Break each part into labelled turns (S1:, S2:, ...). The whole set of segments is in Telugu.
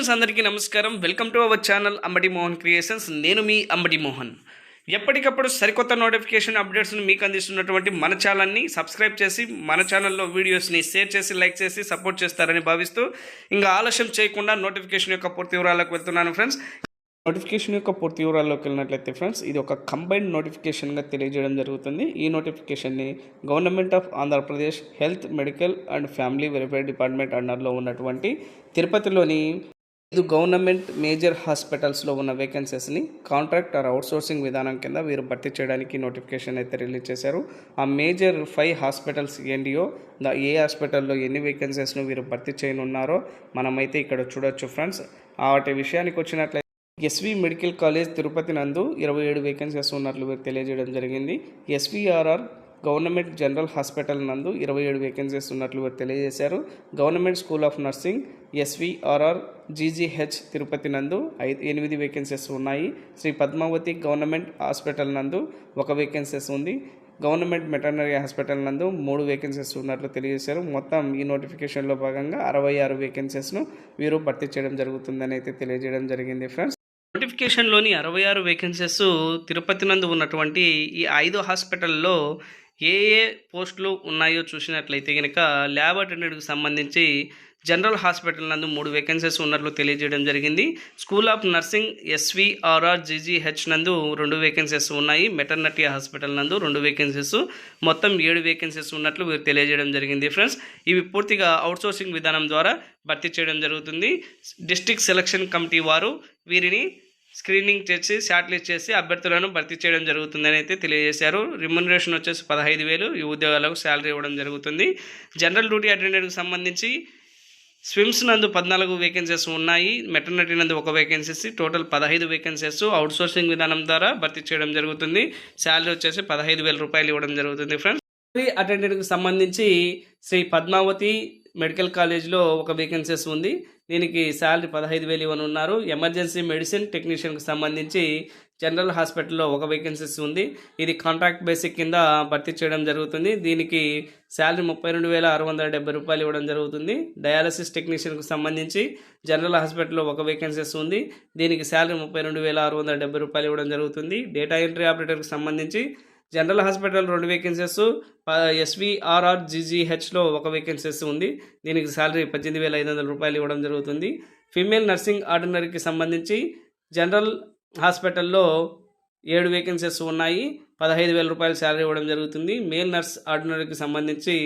S1: ఫ్రెండ్స్ అందరికీ నమస్కారం. Welcome to our channel Ambati Mohan creations నేను మీ అంబటి మోహన్ ఎప్పటికప్పుడు సరికొత్త నోటిఫికేషన్ అప్డేట్స్ని మీకు అందిస్తున్నటువంటి మన ఛానల్ని సబ్స్క్రైబ్ చేసి మన ఛానల్లో వీడియోస్ని షేర్ చేసి లైక్ చేసి సపోర్ట్ చేస్తారని భావిస్తూ ఇంకా ఆలస్యం చేయకుండా నోటిఫికేషన్ యొక్క పూర్తి వివరాలకు వెళ్తున్నాను ఫ్రెండ్స్ నోటిఫికేషన్ యొక్క పూర్తి వివరాల్లోకి వెళ్ళినట్లయితే ఫ్రెండ్స్ ఇది ఒక కంబైన్డ్ నోటిఫికేషన్గా తెలియజేయడం జరుగుతుంది. ఈ నోటిఫికేషన్ని government of Andhra Pradesh health medical and family welfare department అండర్లో ఉన్నటువంటి తిరుపతిలోని ఐదు గవర్నమెంట్ మేజర్ హాస్పిటల్స్లో ఉన్న వేకెన్సీస్ని కాంట్రాక్ట్ ఆర్ అవుట్సోర్సింగ్ విధానం కింద వీరు భర్తీ చేయడానికి నోటిఫికేషన్ అయితే రిలీజ్ చేశారు. ఆ మేజర్ ఫైవ్ హాస్పిటల్స్ ఏంటియో దా ఏ హాస్పిటల్లో ఎన్ని వేకెన్సీస్ను వీరు భర్తీ చేయనున్నారో మనమైతే ఇక్కడ చూడొచ్చు ఫ్రెండ్స్. వాటి విషయానికి వచ్చినట్లయితే ఎస్వి మెడికల్ కాలేజ్ తిరుపతి నందు ఇరవై ఏడు వేకెన్సీస్ ఉన్నట్లు తెలియజేయడం జరిగింది. ఎస్విఆర్ఆర్ గవర్నమెంట్ జనరల్ హాస్పిటల్ నందు ఇరవై ఏడు వేకెన్సీస్ ఉన్నట్లు తెలియజేశారు. Government school of nursing S V R R G G H Tirupati నందు ఐదు ఎనిమిది వేకెన్సీస్ ఉన్నాయి. శ్రీ పద్మావతి గవర్నమెంట్ హాస్పిటల్ నందు ఒక వేకెన్సీస్ ఉంది. గవర్నమెంట్ వెటర్నరీ హాస్పిటల్ నందు మూడు వేకెన్సీస్ ఉన్నట్లు తెలియజేశారు. మొత్తం ఈ నోటిఫికేషన్లో భాగంగా అరవై ఆరు వేకెన్సీస్ను వీరు భర్తీ చేయడం జరుగుతుందని అయితే తెలియజేయడం జరిగింది ఫ్రెండ్స్. నోటిఫికేషన్లోని అరవై ఆరు వేకెన్సీస్ తిరుపతి నందు ఉన్నటువంటి ఈ ఐదు హాస్పిటల్లో ఏ ఏ పోస్టులు ఉన్నాయో చూసినట్లయితే కనుక ల్యాబ్ అటెండెంట్కి సంబంధించి జనరల్ హాస్పిటల్ నందు మూడు వేకెన్సీస్ ఉన్నట్లు తెలియజేయడం జరిగింది. School of nursing S V R R G G H నందు రెండు వేకెన్సీస్ ఉన్నాయి. మెటర్నిటీ హాస్పిటల్ నందు రెండు వేకెన్సీస్ మొత్తం ఏడు వేకెన్సీస్ ఉన్నట్లు వీరు తెలియజేయడం జరిగింది ఫ్రెండ్స్. ఇవి పూర్తిగా అవుట్సోర్సింగ్ విధానం ద్వారా భర్తీ చేయడం జరుగుతుంది. డిస్టిక్ సెలక్షన్ కమిటీ వారు వీరిని స్క్రీనింగ్ చేసి షార్ట్ లిస్ట్ చేసి అభ్యర్థులను భర్తీ చేయడం జరుగుతుందని అయితే తెలియజేశారు. రిమ్యునరేషన్ వచ్చేసి పదహైదు వేలు. ఈ ఉద్యోగాలకు శాలరీ ఇవ్వడం జరుగుతుంది. జనరల్ డ్యూటీ అటెండెంట్కి సంబంధించి స్విమ్స్ నందు పద్నాలుగు వేకెన్సీస్ ఉన్నాయి. మెటర్నిటీ నందు ఒక వేకెన్సీస్ టోటల్ పదహైదు వేకెన్సీస్ అవుట్ సోర్సింగ్ విధానం ద్వారా భర్తీ చేయడం జరుగుతుంది. శాలరీ వచ్చేసి పదహైదు వేల రూపాయలు ఇవ్వడం జరుగుతుంది ఫ్రెండ్స్. అటెండెంట్కి సంబంధించి శ్రీ పద్మావతి మెడికల్ కాలేజ్లో ఒక వేకెన్సీస్ ఉంది. దీనికి శాలరీ పదహైదు వేలు ఇవ్వని ఉన్నారు. ఎమర్జెన్సీ మెడిసిన్ టెక్నీషియన్కి సంబంధించి జనరల్ హాస్పిటల్లో ఒక వేకెన్సీస్ ఉంది. ఇది కాంట్రాక్ట్ బేసిక్ కింద భర్తీ చేయడం జరుగుతుంది. దీనికి శాలరీ ముప్పై రెండు వేల ఆరు వందల డెబ్బై రూపాయలు ఇవ్వడం జరుగుతుంది. డయాలసిస్ టెక్నీషియన్కి సంబంధించి జనరల్ హాస్పిటల్లో ఒక వేకెన్సీస్ ఉంది. దీనికి శాలరీ ముప్పై రెండు వేల ఆరు వందల డెబ్బై రూపాయలు ఇవ్వడం జరుగుతుంది. డేటా ఎంట్రీ ఆపరేటర్కి సంబంధించి జనరల్ హాస్పిటల్ రెండు vacancies S V R R జీజీహెచ్లో ఒక వేకెన్సీస్ ఉంది. దీనికి శాలరీ పద్దెనిమిది వేల ఐదు వందల రూపాయలు ఇవ్వడం జరుగుతుంది. ఫీమేల్ నర్సింగ్ ఆర్డినరీకి సంబంధించి జనరల్ హాస్పిటల్లో ఏడు వేకెన్సీస్ ఉన్నాయి. పదహైదు వేల రూపాయలు శాలరీ ఇవ్వడం జరుగుతుంది. మేల్ నర్స్ ఆర్డినరీకి సంబంధించి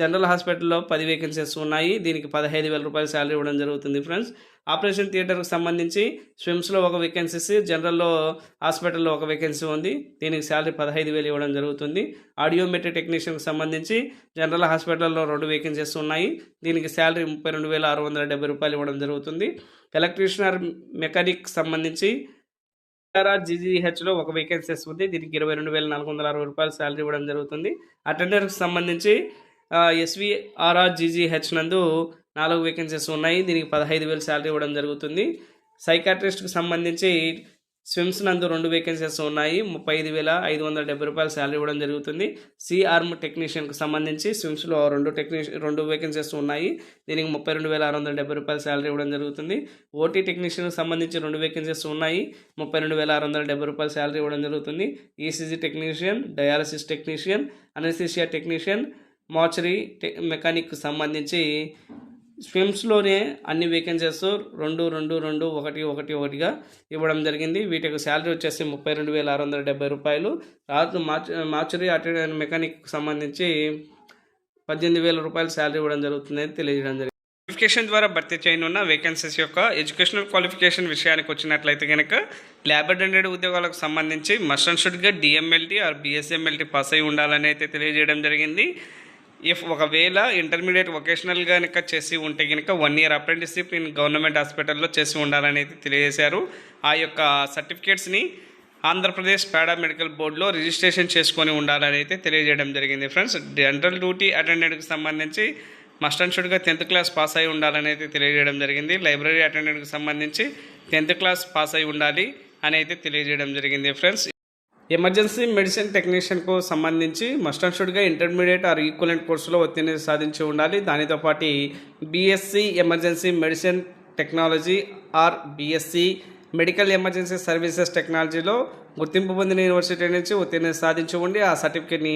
S1: జనరల్ హాస్పిటల్లో పది వేకెన్సీస్ ఉన్నాయి. దీనికి పదహైదు వేల రూపాయలు శాలరీ ఇవ్వడం జరుగుతుంది ఫ్రెండ్స్. ఆపరేషన్ థియేటర్కి సంబంధించి స్విమ్స్లో ఒక వేకెన్సీస్ జనరల్లో హాస్పిటల్లో ఒక వేకెన్సీ ఉంది. దీనికి శాలరీ పదహైదు వేలు ఇవ్వడం జరుగుతుంది. ఆడియోమెట్రీ టెక్నీషియన్కి సంబంధించి జనరల్ హాస్పిటల్లో రెండు వేకెన్సీస్ ఉన్నాయి. దీనికి శాలరీ ముప్పై రెండు వేల ఆరు వందల డెబ్బై రూపాయలు ఇవ్వడం జరుగుతుంది. ఎలక్ట్రీషియన్ మెకానిక్ సంబంధించి ఆర్ఆర్ జీజీహెచ్లో ఒక వేకెన్సీస్ ఉంది. దీనికి ఇరవై రెండు వేల నాలుగు వందల అరవై రూపాయలు శాలరీ ఇవ్వడం జరుగుతుంది. అటెండర్కి సంబంధించి ఎస్విఆర్ఆర్ జీజీహెచ్ నందు నాలుగు వేకెన్సీస్ ఉన్నాయి. దీనికి పదహైదు వేలు శాలరీ ఇవ్వడం జరుగుతుంది. సైకాట్రిస్ట్కి సంబంధించి స్విమ్స్ నందు రెండు వేకెన్సీస్ ఉన్నాయి. ముప్పై ఐదు వేల ఐదు వందల డెబ్బై రూపాయలు శాలరీ ఇవ్వడం జరుగుతుంది. సిఆర్మ్ టెక్నీషియన్కి సంబంధించి స్విమ్స్లో రెండు టెక్నీషియన్ రెండు వేకెన్సీస్ ఉన్నాయి. దీనికి ముప్పై రెండు వేల ఆరు వందల డెబ్బై రూపాయలు శాలరీ ఇవ్వడం జరుగుతుంది. ఓటీ టెక్నీషియన్కి సంబంధించి రెండు వేకెన్సీస్ ఉన్నాయి. ముప్పై రెండు వేల ఆరు వందల డెబ్బై రూపాయలు శాలరీ ఇవ్వడం జరుగుతుంది. ECG technician dialysis technician anaesthesia technician mortuary mechanic సంబంధించి స్విమ్స్లోనే అన్ని వేకెన్సీస్ రెండు రెండు రెండు ఒకటి ఒకటి ఒకటిగా ఇవ్వడం జరిగింది. వీటికి శాలరీ వచ్చేసి ముప్పై రెండు వేల ఆరు వందల డెబ్బై రూపాయలు. రాత్రి మార్చ్ మార్చరీ అటెండ్ మెకానిక్ సంబంధించి పద్దెనిమిది వేల రూపాయలు శాలరీ ఇవ్వడం జరుగుతుందని తెలియజేయడం జరిగింది. క్వాలిఫికేషన్ ద్వారా భర్తీ చేయనున్న వేకెన్సీస్ యొక్క ఎడ్యుకేషనల్ క్వాలిఫికేషన్ విషయానికి వచ్చినట్లయితే కనుక ల్యాబ్ అటెండెంట్ ఉద్యోగాలకు సంబంధించి మస్ట్ అండ్ షుడ్గా డిఎంఎల్టీ ఆర్ బిఎస్ఎంఎల్టీ పాస్ అయి ఉండాలని అయితే తెలియజేయడం జరిగింది. ఇఫ్ ఒకవేళ ఇంటర్మీడియట్ వొకేషనల్ కనుక చేసి ఉంటే కనుక one year apprenticeship in government హాస్పిటల్లో చేసి ఉండాలని అయితే తెలియజేశారు. ఆ యొక్క సర్టిఫికేట్స్ని ఆంధ్రప్రదేశ్ పారామెడికల్ బోర్డులో రిజిస్ట్రేషన్ చేసుకొని ఉండాలని అయితే తెలియజేయడం జరిగింది ఫ్రెండ్స్ జనరల్ డ్యూటీ అటెండెంట్కి సంబంధించి మస్ట్ అండ్ షుడ్గా టెన్త్ క్లాస్ పాస్ అయి ఉండాలని అయితే తెలియజేయడం జరిగింది. లైబ్రరీ అటెండెంట్కి సంబంధించి టెన్త్ క్లాస్ పాస్ అయి ఉండాలి అని అయితే తెలియజేయడం జరిగింది ఫ్రెండ్స్ ఎమర్జెన్సీ మెడిసిన్ టెక్నీషియన్కు సంబంధించి మస్ట్ అండ్ షుడ్గా ఇంటర్మీడియట్ ఆర్ ఈక్వలెంట్ కోర్సులో ఉత్తీర్ణత సాధించి ఉండాలి. దానితో పాటు BSc emergency medicine technology or BSc medical emergency services టెక్నాలజీలో గుర్తింపు పొందిన యూనివర్సిటీ నుంచి ఉత్తీర్ణత సాధించి ఉండి ఆ సర్టిఫికేట్ని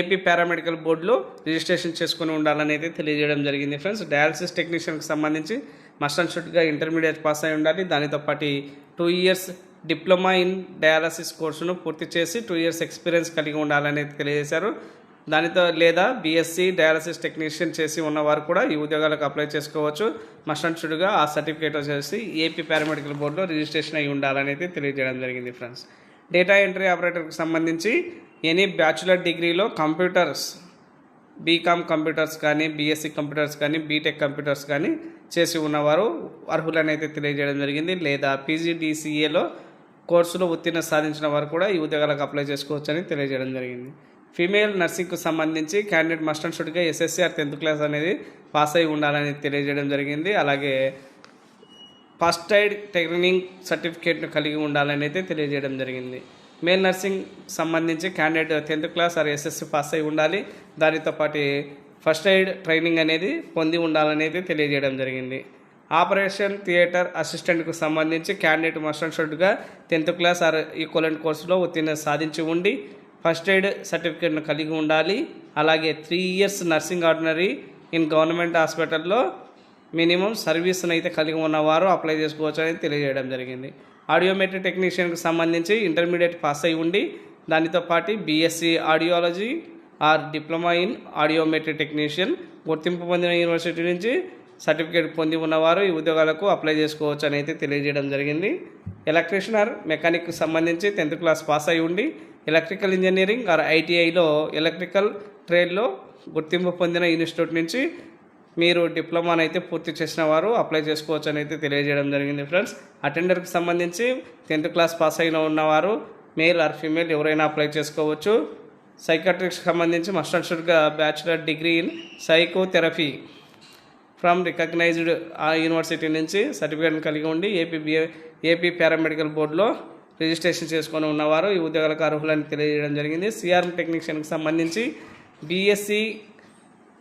S1: ఏపీ పారామెడికల్ బోర్డులో రిజిస్ట్రేషన్ చేసుకుని ఉండాలని అయితే తెలియజేయడం జరిగింది ఫ్రెండ్స్. డయాలసిస్ టెక్నీషియన్కి సంబంధించి మస్ట్ అండ్ షుడ్గా ఇంటర్మీడియట్ పాస్ అయి ఉండాలి. దానితో పాటు two years diploma in dialysis కోర్సును పూర్తి చేసి టూ ఇయర్స్ ఎక్స్పీరియన్స్ కలిగి ఉండాలని తెలియజేశారు. దానితో లేదా బీఎస్సీ డయాలసిస్ టెక్నీషియన్ చేసి ఉన్నవారు కూడా ఈ ఉద్యోగాలకు అప్లై చేసుకోవచ్చు. మస్ట్ ఆ సర్టిఫికేట్ వచ్చేసి ఏపీ పారామెడికల్ బోర్డులో రిజిస్ట్రేషన్ అయి ఉండాలని అయితే తెలియజేయడం జరిగింది ఫ్రెండ్స్. డేటా ఎంట్రీ ఆపరేటర్కి సంబంధించి ఎనీ బ్యాచులర్ డిగ్రీలో కంప్యూటర్స్ బీకామ్ కంప్యూటర్స్ కానీ బీఎస్సీ కంప్యూటర్స్ కానీ బీటెక్ కంప్యూటర్స్ కానీ చేసి ఉన్నవారు అర్హులనైతే తెలియజేయడం జరిగింది. లేదా పీజీడీసీఏలో కోర్సులో ఉత్తీర్ణ సాధించిన వారు కూడా ఈ ఉద్యోగాలకు అప్లై చేసుకోవచ్చని తెలియజేయడం జరిగింది. ఫీమేల్ నర్సింగ్కు సంబంధించి candidate must and షుడ్గా S S C or tenth class అనేది పాస్ అయి ఉండాలని తెలియజేయడం జరిగింది. అలాగే ఫస్ట్ ఎయిడ్ ట్రైనింగ్ సర్టిఫికేట్ను కలిగి ఉండాలని అయితే తెలియజేయడం జరిగింది. మేల్ నర్సింగ్ సంబంధించి candidate tenth class or S S C pass అయి ఉండాలి. దానితో పాటు ఫస్ట్ ఎయిడ్ ట్రైనింగ్ అనేది పొంది ఉండాలని అయితే తెలియజేయడం జరిగింది. ఆపరేషన్ థియేటర్ అసిస్టెంట్కు సంబంధించి candidate must and tenth class or equivalent కోర్సులో ఉత్తీర్ణ సాధించి ఉండి ఫస్ట్ ఎయిడ్ సర్టిఫికేట్ను కలిగి ఉండాలి. అలాగే three years nursing ordinary in government హాస్పిటల్లో మినిమం సర్వీస్ని అయితే కలిగి ఉన్నవారు అప్లై చేసుకోవచ్చు అని తెలియజేయడం జరిగింది. ఆడియోమెట్రీ టెక్నీషియన్కి సంబంధించి ఇంటర్మీడియట్ పాస్ అయి ఉండి దానితో పాటు B Sc audiology or diploma in audiometry technician గుర్తింపు పొందిన యూనివర్సిటీ నుంచి సర్టిఫికేట్ పొంది ఉన్నవారు ఈ ఉద్యోగాలకు అప్లై చేసుకోవచ్చు అని అయితే తెలియజేయడం జరిగింది. ఎలక్ట్రీషియన్ ఆర్ మెకానిక్కి సంబంధించి టెన్త్ క్లాస్ పాస్ అయి ఉండి ఎలక్ట్రికల్ ఇంజనీరింగ్ ఆర్ ఐటీఐలో ఎలక్ట్రికల్ ట్రేడ్లో గుర్తింపు పొందిన ఇన్స్టిట్యూట్ నుంచి మీరు డిప్లొమాని అయితే పూర్తి చేసిన వారు అప్లై చేసుకోవచ్చు అని అయితే తెలియజేయడం జరిగింది ఫ్రెండ్స్. అటెండర్కి సంబంధించి టెన్త్ క్లాస్ పాస్ అయిన ఉన్నవారు మేల్ ఆర్ ఫీమేల్ ఎవరైనా అప్లై చేసుకోవచ్చు. సైకాట్రిక్స్కి సంబంధించి must షుడ్గా bachelor degree in psychotherapy. From recognised ఆ యూనివర్సిటీ నుంచి సర్టిఫికేట్ను కలిగి ఉండి A P B A A P paramedical బోర్డులో రిజిస్ట్రేషన్ చేసుకొని ఉన్నవారు ఈ ఉద్యోగాలకు అర్హులని తెలియజేయడం జరిగింది. సిఆర్ఎం టెక్నీషియన్కి సంబంధించి బీఎస్సీ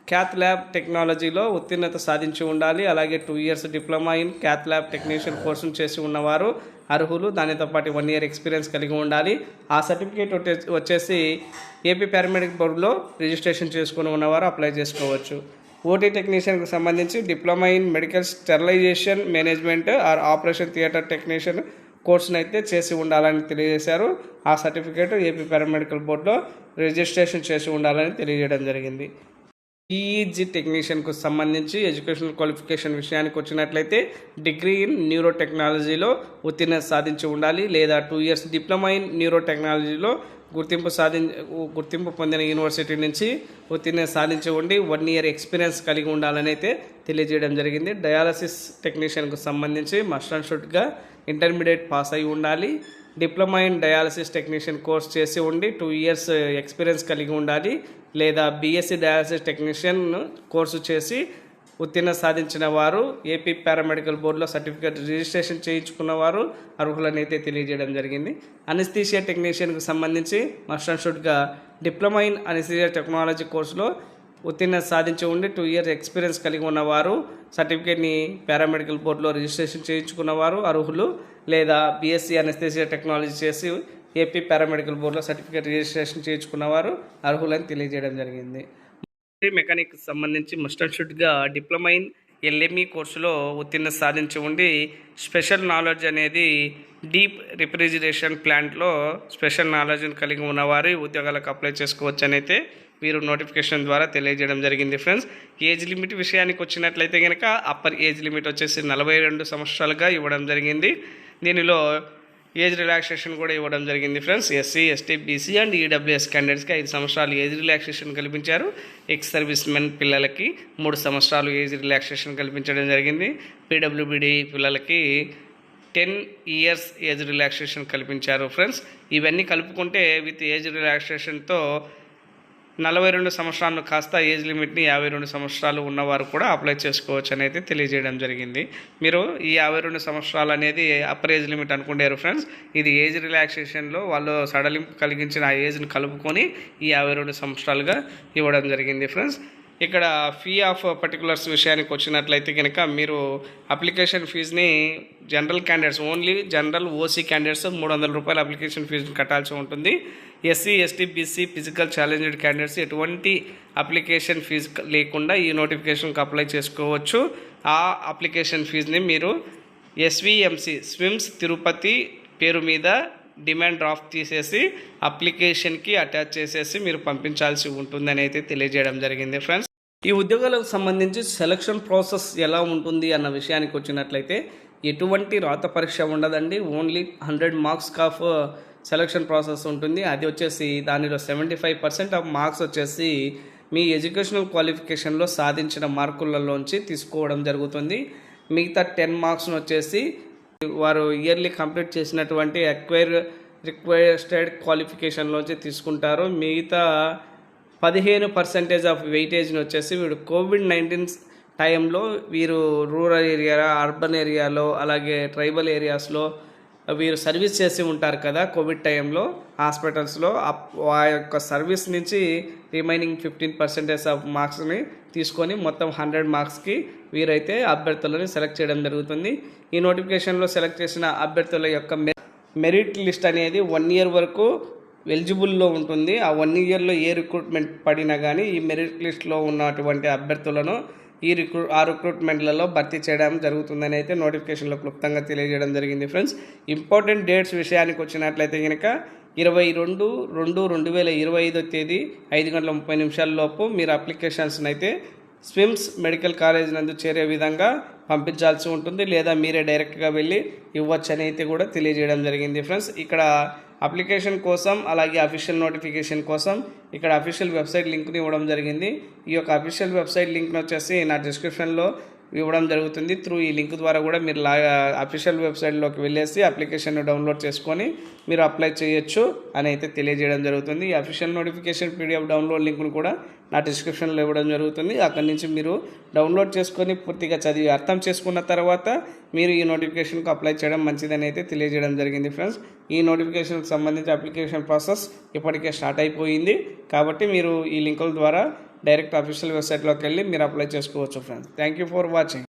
S1: క్యాత్ ల్యాబ్ టెక్నాలజీలో ఉత్తీర్ణత సాధించి ఉండాలి. అలాగే two years diploma in cath lab technician కోర్సును చేసి ఉన్నవారు అర్హులు. దానితో పాటు వన్ ఇయర్ ఎక్స్పీరియన్స్ కలిగి ఉండాలి. ఆ సర్టిఫికేట్ వచ్చే- వచ్చేసి ఏపీ పారామెడిక్ బోర్డులో రిజిస్ట్రేషన్ చేసుకుని ఉన్నవారు అప్లై చేసుకోవచ్చు. ఓటీ టెక్నీషియన్కి సంబంధించి diploma in medical sterilization management or operation theatre technician కోర్సును అయితే చేసి ఉండాలని తెలియజేశారు. ఆ సర్టిఫికేట్ ఏపీ పారామెడికల్ బోర్డులో రిజిస్ట్రేషన్ చేసి ఉండాలని తెలియజేయడం జరిగింది. ఈఈజీ టెక్నీషియన్కు సంబంధించి ఎడ్యుకేషనల్ క్వాలిఫికేషన్ విషయానికి వచ్చినట్లయితే డిగ్రీ ఇన్ న్యూరో టెక్నాలజీలో ఉత్తీర్ణత సాధించి ఉండాలి లేదా two years diploma in neuro టెక్నాలజీలో గుర్తింపు సాధి గుర్తింపు పొందిన యూనివర్సిటీ నుంచి ఉత్తీర్ణ సాధించి ఉండి వన్ ఇయర్ ఎక్స్పీరియన్స్ కలిగి ఉండాలని అయితే తెలియజేయడం జరిగింది. డయాలసిస్ టెక్నీషియన్కు సంబంధించి మస్ట్ అండ్ షుడ్గా ఇంటర్మీడియట్ పాస్ అయి ఉండాలి. Diploma in dialysis technician course చేసి ఉండి టూ ఇయర్స్ ఎక్స్పీరియన్స్ కలిగి ఉండాలి. లేదా బీఎస్సీ డయాలసిస్ టెక్నీషియన్ కోర్సు చేసి ఉత్తీర్ణ సాధించిన వారు ఏపీ పారామెడికల్ బోర్డులో సర్టిఫికేట్ రిజిస్ట్రేషన్ చేయించుకున్న వారు అర్హులని అయితే తెలియజేయడం జరిగింది. అనస్థీషియా టెక్నీషియన్కి సంబంధించి మస్ట్ షుడ్గా డిప్లొమా ఇన్ అనిస్థీషియా టెక్నాలజీ కోర్సులో ఉత్తీర్ణ సాధించి ఉండి టూ ఇయర్స్ ఎక్స్పీరియన్స్ కలిగి ఉన్నవారు సర్టిఫికేట్ని పారామెడికల్ బోర్డులో రిజిస్ట్రేషన్ చేయించుకున్నవారు అర్హులు లేదా బీఎస్సీ అనస్థేసియా టెక్నాలజీ చేసి ఏపీ పారామెడికల్ బోర్డులో సర్టిఫికేట్ రిజిస్ట్రేషన్ చేయించుకున్నవారు అర్హులని తెలియజేయడం జరిగింది. మెకానిక్ సంబంధించి మస్టర్ షూట్గా డిప్లొమా ఇన్ ఎల్ఎంఈ కోర్సులో ఉత్తీర్ణ సాధించి ఉండి స్పెషల్ నాలెడ్జ్ అనేది డీప్ రిఫ్రిజిరేషన్ ప్లాంట్లో స్పెషల్ నాలెడ్జ్ని కలిగి ఉన్నవారు ఉద్యోగాలకు అప్లై చేసుకోవచ్చు అయితే వీరు నోటిఫికేషన్ ద్వారా తెలియజేయడం జరిగింది ఫ్రెండ్స్. ఏజ్ లిమిట్ విషయానికి వచ్చినట్లయితే కనుక అప్పర్ ఏజ్ లిమిట్ వచ్చేసి నలభై రెండు సంవత్సరాలుగా ఇవ్వడం జరిగింది. దీనిలో ఏజ్ రిలాక్సేషన్ కూడా ఇవ్వడం జరిగింది friends. SC ST BC and EWS క్యాండిడేట్స్కి ఐదు సంవత్సరాలు ఏజ్ రిలాక్సేషన్ కల్పించారు. ఎక్స్ సర్వీస్ మెన్ పిల్లలకి మూడు సంవత్సరాలు ఏజ్ రిలాక్సేషన్ కల్పించడం జరిగింది. పీడబ్ల్యూబీడీ పిల్లలకి టెన్ ఇయర్స్ ఏజ్ రిలాక్సేషన్ కల్పించారు ఫ్రెండ్స్. ఇవన్నీ కలుపుకుంటే విత్ ఏజ్ రిలాక్సేషన్తో నలభై రెండు సంవత్సరాలు కాస్త ఏజ్ లిమిట్ని యాభై రెండు సంవత్సరాలు ఉన్నవారు కూడా అప్లై చేసుకోవచ్చు అని అయితే తెలియజేయడం జరిగింది. మీరు ఈ యాభై రెండు సంవత్సరాలు అనేది అప్పర్ ఏజ్ లిమిట్ అనుకుంటారు ఫ్రెండ్స్. ఇది ఏజ్ రిలాక్సేషన్లో వాళ్ళు సడలింపు కలిగించిన ఆ ఏజ్ని కలుపుకొని ఈ యాభై రెండు సంవత్సరాలుగా ఇవ్వడం జరిగింది ఫ్రెండ్స్. ఇక్కడ ఫీ ఆఫ్ పర్టికులర్స్ విషయానికి వచ్చినట్లయితే కనుక మీరు అప్లికేషన్ ఫీజుని general candidates only general OC candidates మూడు వందల రూపాయల అప్లికేషన్ ఫీజుని కట్టాల్సి ఉంటుంది. SC ST BC physical challenged candidates ఎటువంటి అప్లికేషన్ ఫీజు లేకుండా ఈ నోటిఫికేషన్కి అప్లై చేసుకోవచ్చు. ఆ అప్లికేషన్ ఫీజుని మీరు ఎస్విఎంసి స్విమ్స్ తిరుపతి పేరు మీద డిమాండ్ డ్రాఫ్ట్ తీసేసి అప్లికేషన్కి అటాచ్ చేసేసి మీరు పంపించాల్సి ఉంటుందని అయితే తెలియజేయడం జరిగింది ఫ్రెండ్స్ ఈ ఉద్యోగాలకు సంబంధించి సెలక్షన్ ప్రాసెస్ ఎలా ఉంటుంది అన్న విషయానికి వచ్చినట్లయితే ఎటువంటి రాత పరీక్ష ఉండదండి. Only hundred marks of selection process ఉంటుంది. అది వచ్చేసి దానిలో seventy five percent of marks వచ్చేసి మీ ఎడ్యుకేషనల్ క్వాలిఫికేషన్లో సాధించిన మార్కులలోంచి తీసుకోవడం జరుగుతుంది. మిగతా టెన్ మార్క్స్ను వచ్చేసి వారు ఇయర్లీ కంప్లీట్ చేసినటువంటి అక్వైర్ రిక్వెస్టెడ్ క్వాలిఫికేషన్లోంచి తీసుకుంటారు. మిగతా పదిహేను పర్సెంటేజ్ ఆఫ్ వెయిటేజ్ని వచ్చేసి వీడు కోవిడ్ నైన్టీన్ టైంలో వీరు రూరల్ ఏరియా అర్బన్ ఏరియాలో అలాగే ట్రైబల్ ఏరియాస్లో వీరు సర్వీస్ చేసి ఉంటారు కదా కోవిడ్ టైంలో హాస్పిటల్స్లో అప్- ఆ యొక్క సర్వీస్ నుంచి రిమైనింగ్ ఫిఫ్టీన్ పర్సెంటేజ్ ఆఫ్ మార్క్స్ని తీసుకొని మొత్తం హండ్రెడ్ మార్క్స్కి వీరైతే అభ్యర్థులను సెలెక్ట్ చేయడం జరుగుతుంది. ఈ నోటిఫికేషన్లో సెలెక్ట్ చేసిన అభ్యర్థుల యొక్క మెరిట్ లిస్ట్ అనేది వన్ ఇయర్ వరకు ఎలిజిబుల్లో ఉంటుంది. ఆ వన్ ఇయర్లో ఏ రిక్రూట్మెంట్ పడినా కానీ ఈ మెరిట్ లిస్ట్లో ఉన్నటువంటి అభ్యర్థులను ఈ రిక్రూ ఆ రిక్రూట్మెంట్లలో భర్తీ చేయడం జరుగుతుందని అయితే నోటిఫికేషన్లో క్లుప్తంగా తెలియజేయడం జరిగింది ఫ్రెండ్స్ ఇంపార్టెంట్ డేట్స్ విషయానికి వచ్చినట్లయితే కనుక ఇరవై రెండు రెండు రెండు వేల ఇరవై ఐదో తేదీ ఐదు గంటల ముప్పై నిమిషాల లోపు మీరు అప్లికేషన్స్ని అయితే స్విమ్స్ మెడికల్ కాలేజ్ నందు చేరే విధంగా పంపించాల్సి ఉంటుంది లేదా మీరే డైరెక్ట్గా వెళ్ళి ఇవ్వచ్చని అయితే కూడా తెలియజేయడం జరిగింది ఫ్రెండ్స్. ఇక్కడ అప్లికేషన్ కోసం అలాగే అఫీషియల్ నోటిఫికేషన్ కోసం ఇక్కడ అఫీషియల్ వెబ్సైట్ లింక్ని ఇవ్వడం జరిగింది. ఈ యొక్క అఫీషియల్ వెబ్సైట్ లింక్ని వచ్చేసి నా డిస్క్రిప్షన్లో ఇవ్వడం జరుగుతుంది త్రూ ఈ లింక్ ద్వారా కూడా మీరు లా అఫీషియల్ వెబ్సైట్లోకి వెళ్ళేసి అప్లికేషన్ డౌన్లోడ్ చేసుకొని మీరు అప్లై చేయొచ్చు అని అయితే తెలియజేయడం జరుగుతుంది. ఈ అఫీషియల్ నోటిఫికేషన్ పీడిఎఫ్ డౌన్లోడ్ లింక్ను కూడా నా డిస్క్రిప్షన్లో ఇవ్వడం జరుగుతుంది. అక్కడి నుంచి మీరు డౌన్లోడ్ చేసుకొని పూర్తిగా చదివి అర్థం చేసుకున్న తర్వాత మీరు ఈ నోటిఫికేషన్కు అప్లై చేయడం మంచిదని అయితే తెలియజేయడం జరిగింది ఫ్రెండ్స్. ఈ నోటిఫికేషన్కి సంబంధించి అప్లికేషన్ ప్రాసెస్ ఇప్పటికే స్టార్ట్ అయిపోయింది. కాబట్టి మీరు ఈ లింకుల ద్వారా డైరెక్ట్ అఫీషియల్ వెబ్సైట్లోకి వెళ్ళి మీరు అప్లై చేసుకోవచ్చు friends. Thank you for watching.